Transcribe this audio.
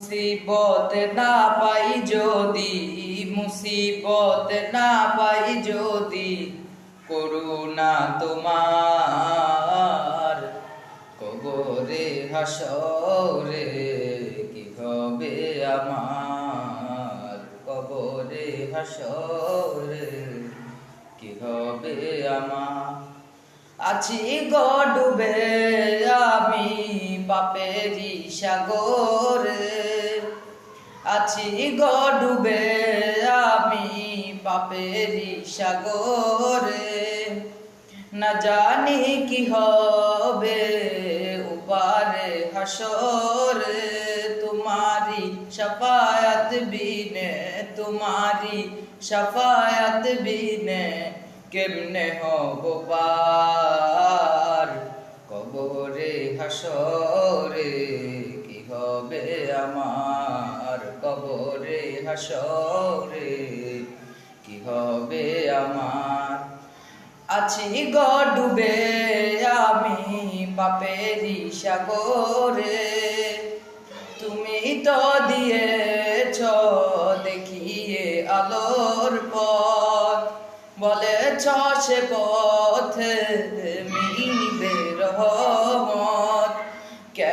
মুসিবত না পাই যদি, মুসিবত না পাই যদি, করুণা তোমার কবরে, হাসরে, কি হবে আমার? কবরে, হাসরে, কি হবে আমার? আছি গডুবে আমি পাপেরি সাগরে আছি গ ডুবে আমি পাপেরি সাগরে। না জানি কি হবে উপারে হাসরে। তোমারি শফায়াত বিনে তোমারি শফায়াত বিনে কেমনে হব পার কবরে হাসরে? হবে আমার কবরে হাসরে কি হবে আমার? আছি গ ডুবে আমি পাপেরি সাগরে। তুমি তো দিয়েছ দেখিয়ে আলোর পথ। বলেছ সে পথে মিলবে রহমত